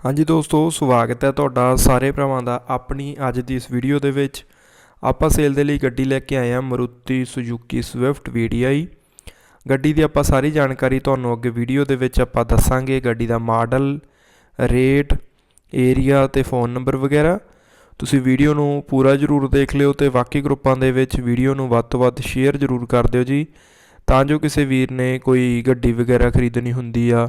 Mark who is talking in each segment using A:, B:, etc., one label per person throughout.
A: ਹਾਂਜੀ ਦੋਸਤੋ, ਸਵਾਗਤ ਹੈ ਤੁਹਾਡਾ ਸਾਰੇ ਭਰਾਵਾਂ ਦਾ ਆਪਣੀ ਅੱਜ ਦੀ ਇਸ ਵੀਡੀਓ ਦੇ ਵਿੱਚ। ਆਪਾਂ ਸੇਲ ਦੇ ਲਈ ਗੱਡੀ ਲੈ ਕੇ ਆਏ ਹਾਂ ਮਰੂਤੀ ਸੁਜ਼ੂਕੀ ਸਵਿਫਟ VDI ਗੱਡੀ ਦੀ ਆਪਾਂ ਸਾਰੀ ਜਾਣਕਾਰੀ ਤੁਹਾਨੂੰ ਅੱਗੇ ਵੀਡੀਓ ਦੇ ਵਿੱਚ ਆਪਾਂ ਦੱਸਾਂਗੇ, ਗੱਡੀ ਦਾ ਮਾਡਲ ਰੇਟ ਏਰੀਆ ਤੇ ਫੋਨ ਨੰਬਰ ਵਗੈਰਾ। ਤੁਸੀਂ ਵੀਡੀਓ ਨੂੰ ਪੂਰਾ ਜ਼ਰੂਰ ਦੇਖ ਲਿਓ ਤੇ ਬਾਕੀ ਗਰੁੱਪਾਂ ਦੇ ਵਿੱਚ ਵੀਡੀਓ ਨੂੰ ਵੱਧ ਤੋਂ ਵੱਧ ਸ਼ੇਅਰ ਜ਼ਰੂਰ ਕਰ ਦਿਓ ਜੀ। ਤਾਂ ਜੋ ਕਿਸੇ ਵੀਰ ਨੇ ਕੋਈ ਗੱਡੀ ਵਗੈਰਾ ਖਰੀਦਣੀ ਹੁੰਦੀ ਆ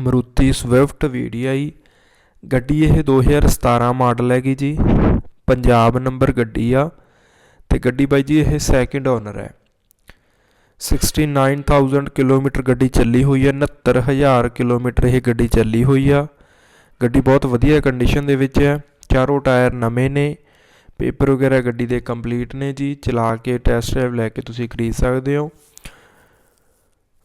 A: ਮਰੂਤੀ ਸਵਿਫਟ ਵੀ ਆਈ ਗੱਡੀ ਇਹ 2017 ਮਾਡਲ ਹੈਗੀ ਜੀ। ਪੰਜਾਬ ਨੰਬਰ ਗੱਡੀ ਆ ਤੇ ਗੱਡੀ ਬਾਈ ਜੀ ਇਹ ਸੈਕਿੰਡ ਓਨਰ ਹੈ। 69000 ਕਿਲੋਮੀਟਰ ਗੱਡੀ ਚੱਲੀ ਹੋਈ ਹੈ 69000 ਕਿਲੋਮੀਟਰ ਇਹ ਗੱਡੀ ਚੱਲੀ ਹੋਈ ਆ। ਗੱਡੀ ਬਹੁਤ ਵਧੀਆ ਕੰਡੀਸ਼ਨ ਦੇ ਵਿੱਚ ਹੈ, ਚਾਰੋਂ ਟਾਇਰ ਨਵੇਂ ਨੇ ਪੇਪਰ ਵਗੈਰਾ ਗੱਡੀ ਦੇ ਕੰਪਲੀਟ ਨੇ ਜੀ, ਚਲਾ ਕੇ ਟੈਸਟ ਡਰਾਈਵ ਲੈ ਕੇ ਤੁਸੀਂ ਖਰੀਦ ਸਕਦੇ ਹੋ।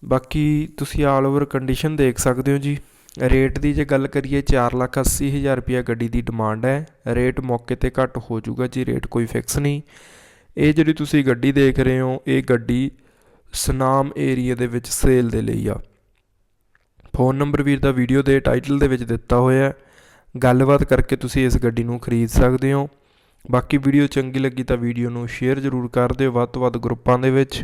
A: ਬਾਕੀ ਤੁਸੀਂ ਆਲ ਓਵਰ ਕੰਡੀਸ਼ਨ ਦੇਖ ਸਕਦੇ ਹੋ ਜੀ। ਰੇਟ ਦੀ ਜੇ ਗੱਲ ਕਰੀਏ 480000 ਰੁਪਇਆ ਗੱਡੀ ਦੀ ਡਿਮਾਂਡ ਹੈ। ਰੇਟ ਮੌਕੇ ਤੇ ਘੱਟ ਹੋ ਜਾਊਗਾ ਜੀ ਰੇਟ ਕੋਈ ਫਿਕਸ ਨਹੀਂ। ਇਹ ਜਿਹੜੀ ਤੁਸੀਂ ਗੱਡੀ ਦੇਖ ਰਹੇ ਹੋ, ਇਹ ਗੱਡੀ ਸਨਾਮ ਏਰੀਆ ਦੇ ਵਿੱਚ ਸੇਲ ਦੇ ਲਈ ਆ। ਫੋਨ ਨੰਬਰ ਵੀਰ ਦਾ ਵੀਡੀਓ ਦੇ ਟਾਈਟਲ ਦੇ ਵਿੱਚ ਦਿੱਤਾ ਹੋਇਆ ਹੈ। ਗੱਲਬਾਤ ਕਰਕੇ ਤੁਸੀਂ ਇਸ ਗੱਡੀ ਨੂੰ ਖਰੀਦ ਸਕਦੇ ਹੋ। ਬਾਕੀ ਵੀਡੀਓ ਚੰਗੀ ਲੱਗੀ ਤਾਂ ਵੀਡੀਓ ਨੂੰ ਸ਼ੇਅਰ ਜ਼ਰੂਰ ਕਰ ਦਿਓ। ਵੱਧ ਤੋਂ ਵੱਧ ਗਰੁੱਪਾਂ ਦੇ ਵਿੱਚ।